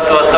والصلاة والسلام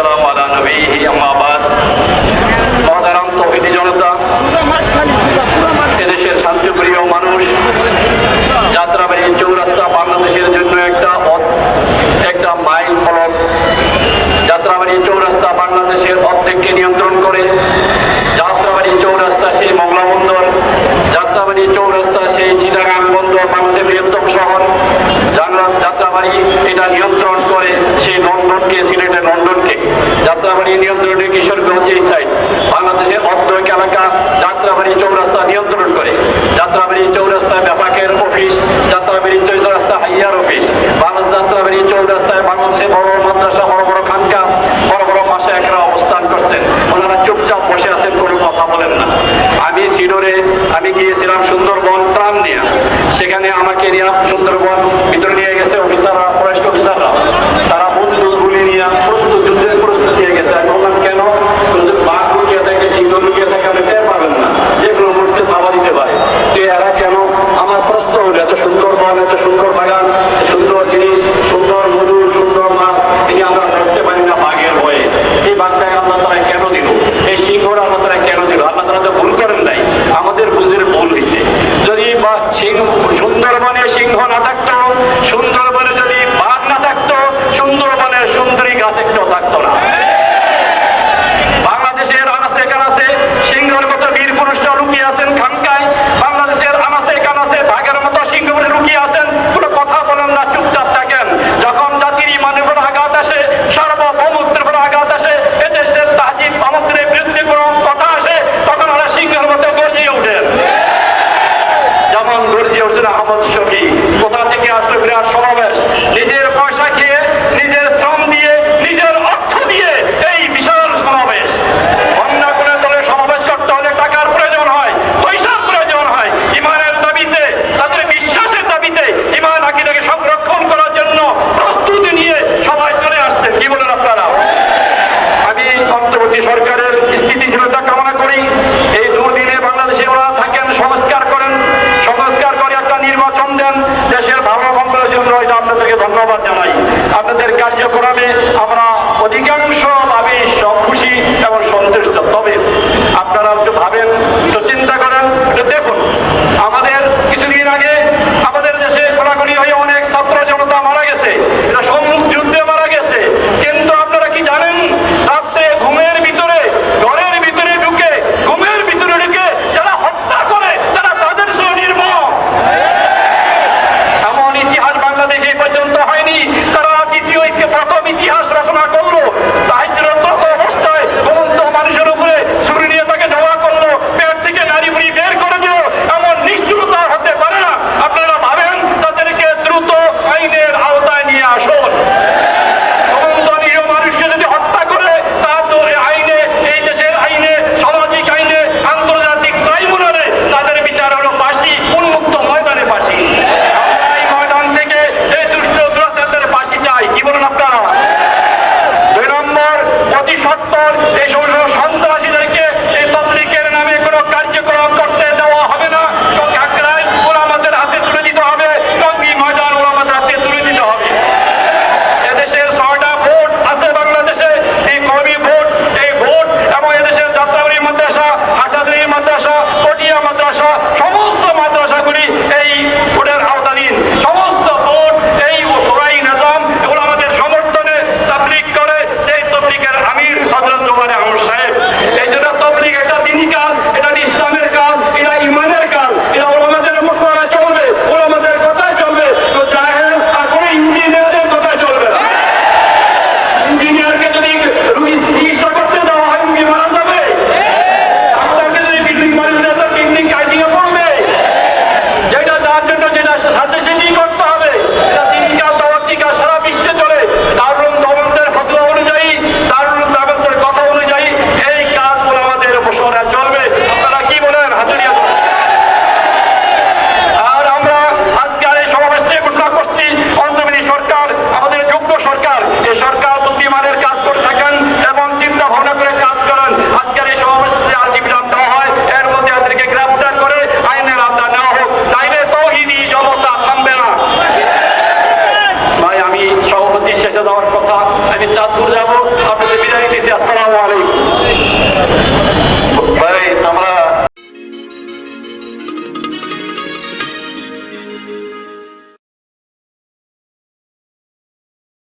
গিয়েছিলাম সুন্দরবন প্রাণ নিয়ে। সেখানে আমাকে নিয়ে সুন্দরবন আহমদ কার্যক্রমে আমরা অধিকাংশ